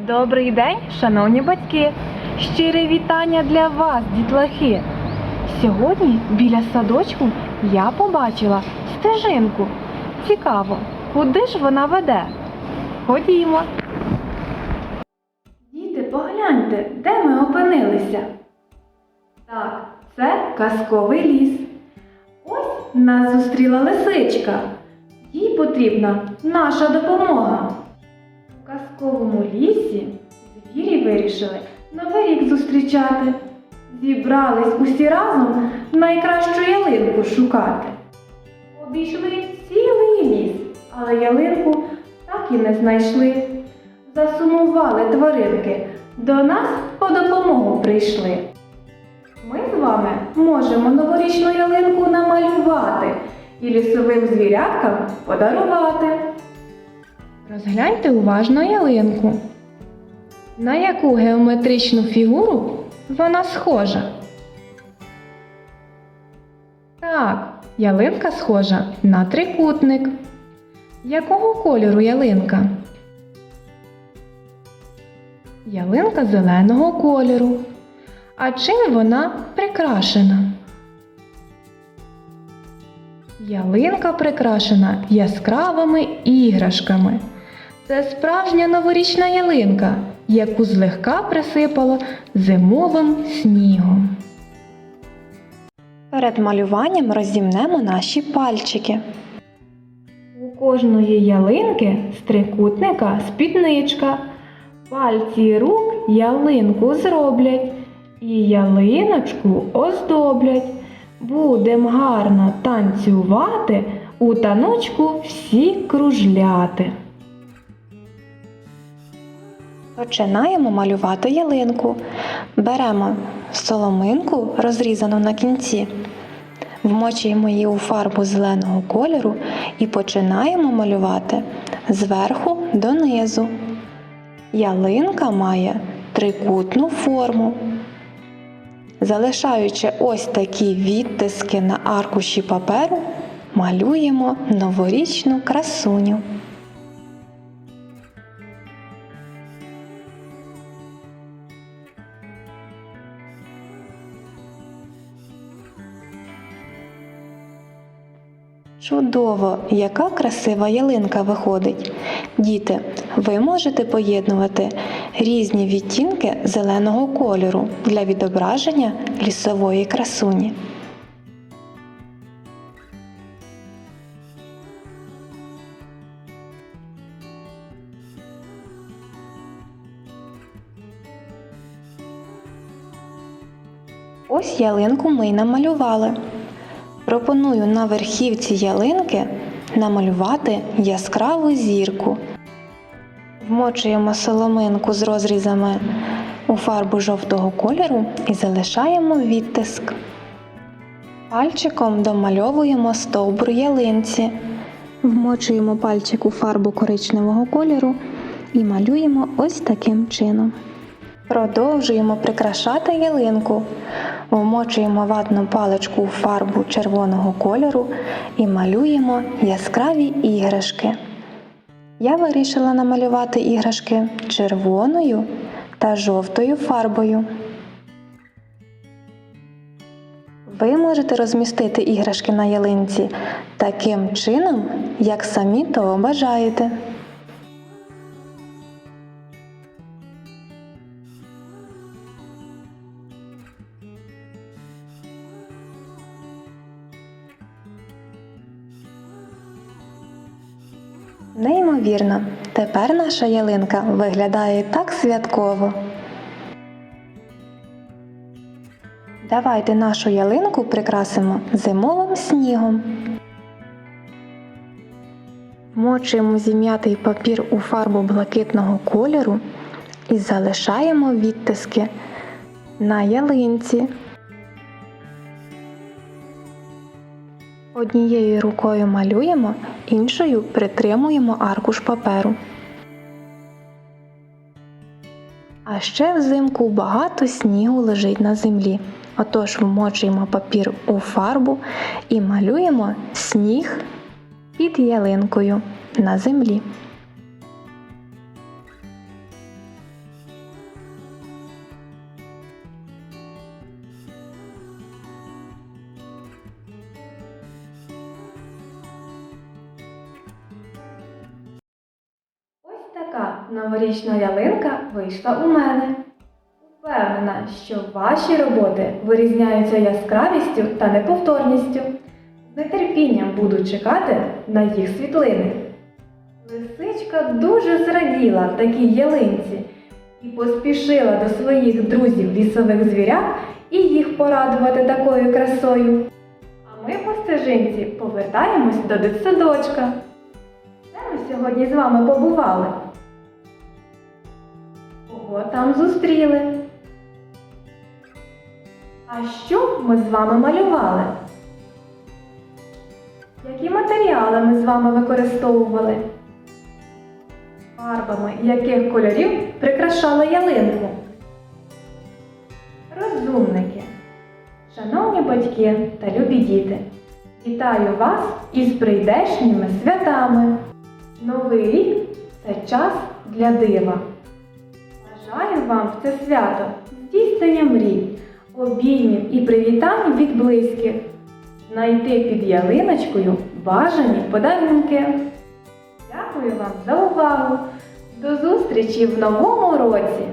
Добрий день, шановні батьки! Щире вітання для вас, дітлахи! Сьогодні біля садочку я побачила стежинку. Цікаво, куди ж вона веде? Ходімо. Діти, погляньте, де ми опинилися. Так, це казковий ліс. Ось нас зустріла лисичка. Їй потрібна наша допомога. Казковому лісі звірі вирішили новий рік зустрічати. Зібрались усі разом найкращу ялинку шукати. Обійшли цілий ліс, але ялинку так і не знайшли. Засумували тваринки, до нас по допомогу прийшли. Ми з вами можемо новорічну ялинку намалювати і лісовим звіряткам подарувати. Розгляньте уважно ялинку. На яку геометричну фігуру вона схожа? Так, ялинка схожа на трикутник. Якого кольору ялинка? Ялинка зеленого кольору. А чим вона прикрашена? Ялинка прикрашена яскравими іграшками. Це справжня новорічна ялинка, яку злегка присипало зимовим снігом. Перед малюванням розімнемо наші пальчики. У кожної ялинки з трикутника спідничка. Пальці рук ялинку зроблять і ялиночку оздоблять. Будем гарно танцювати, у таночку всі кружляти. Починаємо малювати ялинку. Беремо соломинку, розрізану на кінці, вмочуємо її у фарбу зеленого кольору і починаємо малювати зверху донизу. Ялинка має трикутну форму. Залишаючи ось такі відтиски на аркуші паперу, малюємо новорічну красуню. Чудово, яка красива ялинка виходить. Діти, ви можете поєднувати різні відтінки зеленого кольору для відображення лісової красуні. Ось ялинку ми й намалювали. Пропоную на верхівці ялинки намалювати яскраву зірку. Вмочуємо соломинку з розрізами у фарбу жовтого кольору і залишаємо відтиск. Пальчиком домальовуємо стовбур ялинці. Вмочуємо пальчик у фарбу коричневого кольору і малюємо ось таким чином. Продовжуємо прикрашати ялинку. Вмочуємо ватну паличку у фарбу червоного кольору і малюємо яскраві іграшки. Я вирішила намалювати іграшки червоною та жовтою фарбою. Ви можете розмістити іграшки на ялинці таким чином, як самі того бажаєте. Неймовірно, тепер наша ялинка виглядає так святково. Давайте нашу ялинку прикрасимо зимовим снігом. Вмочуємо зім'ятий папір у фарбу блакитного кольору і залишаємо відтиски на ялинці. Однією рукою малюємо, іншою притримуємо аркуш паперу. А ще взимку багато снігу лежить на землі. Отож вмочуємо папір у фарбу і малюємо сніг під ялинкою на землі. Новорічна ялинка вийшла у мене. Впевнена, що ваші роботи вирізняються яскравістю та неповторністю. З нетерпінням буду чекати на їх світлини. Лисичка дуже зраділа такій ялинці і поспішила до своїх друзів лісових звірят і їх порадувати такою красою. А ми по стежинці повертаємось до дитсадочка. Де ми сьогодні з вами побували? Там зустріли? А що ми з вами малювали? Які матеріали ми з вами використовували? Фарбами яких кольорів прикрашали ялинку? Розумники, шановні батьки та любі діти, вітаю вас із прийдешніми святами. Новий рік це час для дива. Бажаю вам в це свято здійснення мрій, обіймів і привітань від близьких, знайти під ялиночкою бажані подарунки. Дякую вам за увагу! До зустрічі в новому році!